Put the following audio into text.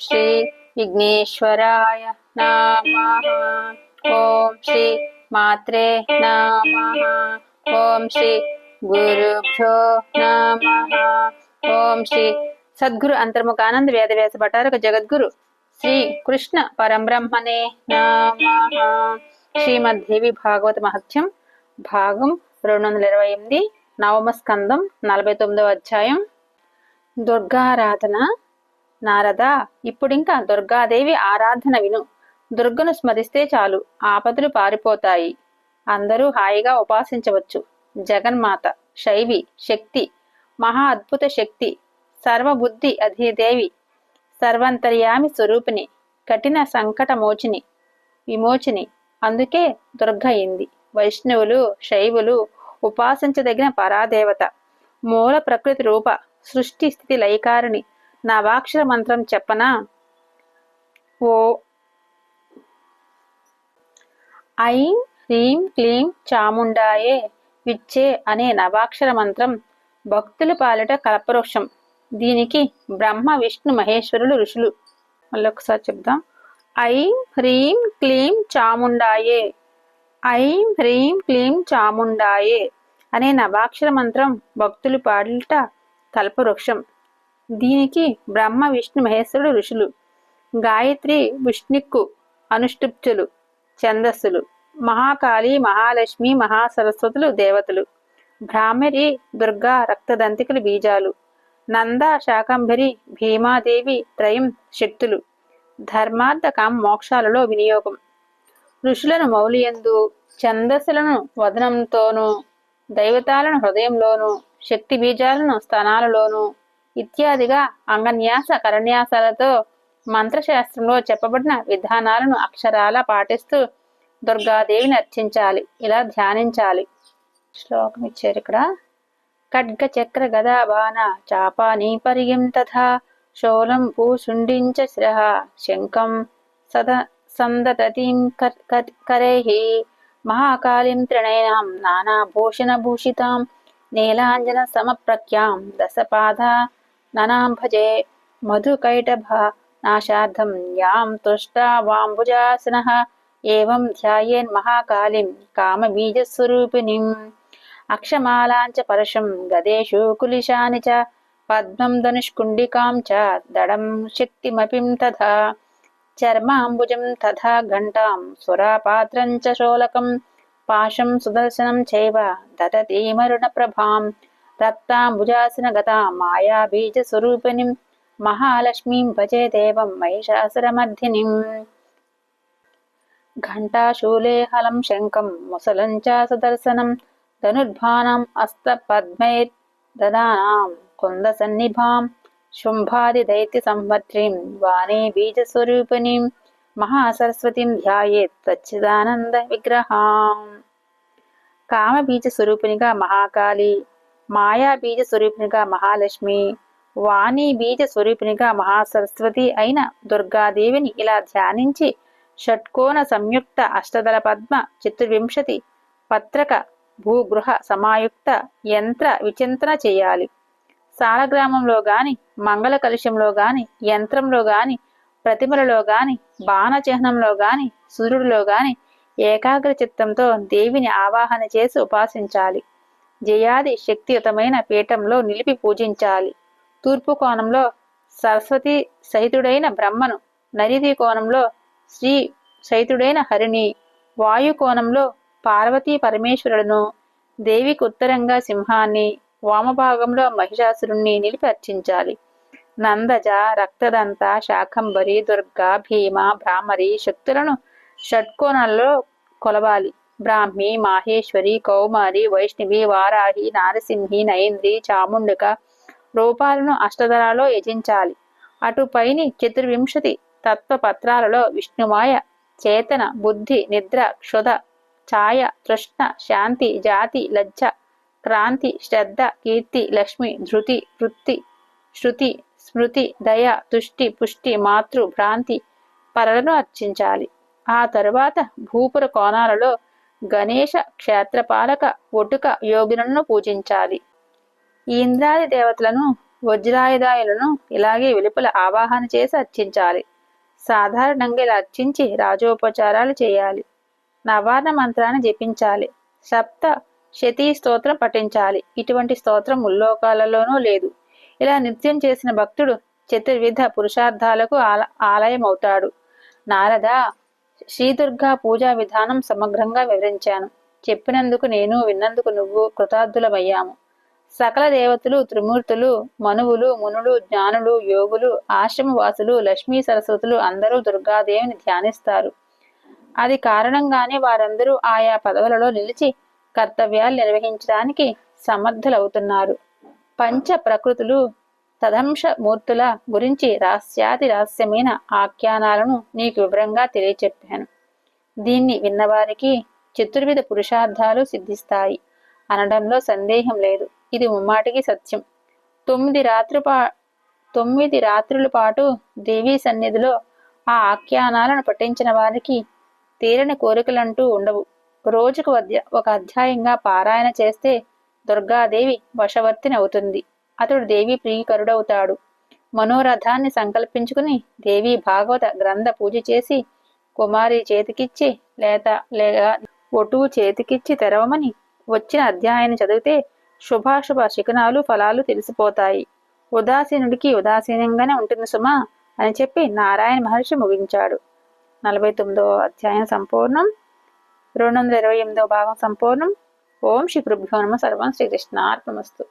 శ్రీ విఘ్నేశ్వరాయ నమ ఓం శ్రీ మాత్రే నమ ఓం శ్రీ గురుభ్యో నమ ఓం శ్రీ సద్గురు అంతర్ముఖానంద వేదవ్యాస భటారక జగద్గురు శ్రీ కృష్ణ పరంబ్రహ్మణే నమ శ్రీమద్దేవి భాగవత మహత్యం భాగం రెండు వందల ఇరవై ఎనిమిది నవమ స్కందం నలభై తొమ్మిదవ అధ్యాయం దుర్గారాధన నారద ఇప్పుడింకా దుర్గాదేవి ఆరాధన విను. దుర్గను స్మరిస్తే చాలు ఆపదలు పారిపోతాయి. అందరూ హాయిగా ఉపాసించవచ్చు. జగన్మాత శైవి శక్తి మహా అద్భుత శక్తి సర్వబుద్ధి అధిదేవి సర్వంతర్యామి స్వరూపిణి కఠిన సంకట మోచిని విమోచిని. అందుకే దుర్గ అయింది. వైష్ణవులు శైవులు ఉపాసించదగిన పరాదేవత మూల ప్రకృతి రూప సృష్టి స్థితి లయకారిణి నవాక్షర మంత్రం చెప్పనా? ఓ. ఐం హ్రీం క్లీం చాముండాయే విచ్చే అనే నవాక్షర మంత్రం భక్తుల పాలిట కల్పవృక్షం దీనికి బ్రహ్మ విష్ణు మహేశ్వరులు ఋషులు. మళ్ళీ ఒకసారి చెప్దాం. ఐం హ్రీం క్లీం చాముండాయే. ఐం హ్రీం క్లీం చాముండాయే అనే నవాక్షర మంత్రం భక్తులు పాడిట కల్పవృక్షం దీనికి బ్రహ్మ విష్ణు మహేశ్వరుడు ఋషులు గాయత్రి విష్ణుక్కు అనుష్టుప్చులు ఛందస్సులు మహాకాళి మహాలక్ష్మి మహాసరస్వతులు దేవతలు భ్రామరి దుర్గా రక్తదంతికలు బీజాలు నంద శాకంభరి భీమాదేవి త్రయం శక్తులు ధర్మార్థకం మోక్షాలలో వినియోగం. ఋషులను మౌలియందు ఛందస్సులను వదనంతోనూ దైవతాలను హృదయంలోనూ శక్తి బీజాలను స్థానాలలోనూ ఇత్యాదిగా అంగన్యాస కరన్యాసాలతో మంత్రశాస్త్రంలో చెప్పబడిన విధానాలను అక్షరాల పాటిస్తూ దుర్గాదేవిని అర్చించాలి. ఇలా ధ్యానించాలి. శ్లోకం ఇచ్చారు ఇక్కడ. ఖడ్గ చక్ర గదా బాణ చాపానీ పరిగిం తథా శోలం పూసుండించ శిరః శంఖం సద సందతతిం కరేహి మహాకాళీం త్రినయనాం నానాభూషణభూషితాం నీలాంజన సమప్రఖ్యాం దశపాద ననాం భజే మధుకైటభ నాశార్థం యాం తుష్టా వాంబుజాసనః ఏవం ధ్యాయేన్ మహాకాళీం కామబీజస్వరూపిణీం అక్షమాలాంచ పరశం గదేషు కులిశాని చ పద్మం ధనుష్కుండికాం చ దడం శక్తిమపిం తథా చర్మాంబుజం తథా ఘంటాం సురాపాత్రం చ శోలకం పాశం సుదర్శనం చైవ దదతీమరుణ ప్రభాం రక్తాంబుజాసన గతా మాయా బీజ మహాలక్ష్మీం భజే దేవం మహిషాసురమర్ధినిం ఘంటాశూలే హలం శంఖం ముసలం చ సుదర్శనం ధనుర్భానం అస్తపద్మైర్దదానాం కుంద సన్నిభాం శుంభాది దైత్య సంవత్రీం వాణీ బీజస్వరూపిణీం మహాసరస్వతిం ధ్యాయేత్ సచ్చిదానంద విగ్రహాం కామ బీజ స్వరూపిణిగా మహాకాళి మాయా బీజ స్వరూపిణిగా మహాలక్ష్మి వాణి బీజ స్వరూపిణిగా మహాసరస్వతి అయిన దుర్గాదేవిని ఇలా ధ్యానించి షట్కోణ సంయుక్త అష్టదల పద్మ చతుర్వింశతి పత్రక భూగృహ సమాయుక్త యంత్ర విచింతన చేయాలి. సాలగ్రామంలో గాని మంగళ కలుషంలో గాని యంత్రంలో గాని ప్రతిమలలో గాని బాణ చిహ్నంలో గాని సూర్యుడిలో గాని ఏకాగ్ర చిత్తంతో దేవిని ఆవాహన చేసి ఉపాసించాలి. జయాది శక్తియుతమైన పీఠంలో నిలిపి పూజించాలి. తూర్పు కోణంలో సరస్వతి సహితుడైన బ్రహ్మను నరిది కోణంలో శ్రీ సహితుడైన హరిని వాయు కోణంలో పార్వతీ పరమేశ్వరులను దేవికి ఉత్తరంగా సింహాన్ని వామభాగంలో మహిషాసురుణ్ణి నిలిపి అర్చించాలి. నందజ రక్తదంత శాకంబరి దుర్గా భీమ భ్రామరి శక్తులను షట్కోణాల్లో కొలవాలి. బ్రాహ్మి మాహేశ్వరి కౌమారి వైష్ణవి వారాహి నారసింహి నయేంద్రి చాముండిక రూపాలను అష్టధరాలో యజించాలి అటుపైని చతుర్వింశతి తత్వపత్రాలలో విష్ణుమాయ చేతన బుద్ధి నిద్ర క్షుధ ఛాయ తృష్ణ శాంతి జాతి లజ్జ క్రాంతి శ్రద్ధ కీర్తి లక్ష్మి ధృతి వృత్తి శృతి స్మృతి దయ తుష్టి పుష్టి మాతృ భ్రాంతి పరలను అర్చించాలి ఆ తరువాత భూపుర కోణాలలో గణేష క్షేత్రపాలక ఒటుక యోగినులను పూజించాలి. ఈ ఇంద్రాది దేవతలను వజ్రాయుధాయులను ఇలాగే వెలుపల ఆవాహన చేసి అర్చించాలి. సాధారణంగా ఇలా అర్చించి రాజోపచారాలు చేయాలి. నవార్ణ మంత్రాన్ని జపించాలి. సప్త శతీ స్తోత్రం పఠించాలి. ఇటువంటి స్తోత్రం ముల్లోకాలలోనూ లేదు. ఇలా నిత్యం చేసిన భక్తుడు చతుర్విధ పురుషార్థాలకు ఆల ఆలయం అవుతాడు నారద శ్రీదుర్గా పూజా విధానం సమగ్రంగా వివరించాను. చెప్పినందుకు నేను విన్నందుకు నువ్వు కృతార్థులమయ్యాము సకల దేవతలు త్రిమూర్తులు మనువులు మునులు జ్ఞానులు యోగులు ఆశ్రమవాసులు లక్ష్మీ సరస్వతులు అందరూ దుర్గాదేవిని ధ్యానిస్తారు. అది కారణంగానే వారందరూ ఆయా పదవులలో నిలిచి కర్తవ్యాలు నిర్వహించడానికి సమర్థులవుతున్నారు. పంచ ప్రకృతులు మూర్తుల గురించి రహస్యాతి రహస్యమైన ఆఖ్యానాలను నీకు వివరంగా తెలియచెప్పాను. దీన్ని విన్నవారికి చతుర్విధ పురుషార్థాలు సిద్ధిస్తాయి. అనడంలో సందేహం లేదు. ఇది ముమ్మాటికి సత్యం. తొమ్మిది రాత్రి పా తొమ్మిది రాత్రుల పాటు దేవీ సన్నిధిలో ఆ ఆఖ్యానాలను పఠించిన వారికి తీరని కోరికలంటూ ఉండవు. రోజుకు ఒక అధ్యాయంగా పారాయణ చేస్తే దుర్గాదేవి వశవర్తిని అవుతుంది. అతడు దేవి ప్రియకరుడవుతాడు. మనోరథాన్ని సంకల్పించుకుని దేవి భాగవత గ్రంథ పూజ చేసి కుమారి చేతికిచ్చి లేత లేక ఒటువు చేతికిచ్చి తెరవమని వచ్చిన అధ్యాయాన్ని చదివితే శుభాశుభ శిఖనాలు ఫలాలు తెలిసిపోతాయి. ఉదాసీనుడికి ఉదాసీనంగానే ఉంటుంది సుమా అని చెప్పి నారాయణ మహర్షి ముగించాడు. నలభై తొమ్మిదో అధ్యాయం సంపూర్ణం. రెండు వందల ఇరవై ఎనిమిదో భాగం సంపూర్ణం. ఓం శ్రీ గురుభ్యో నమ. సర్వం శ్రీకృష్ణ అర్పణమస్తు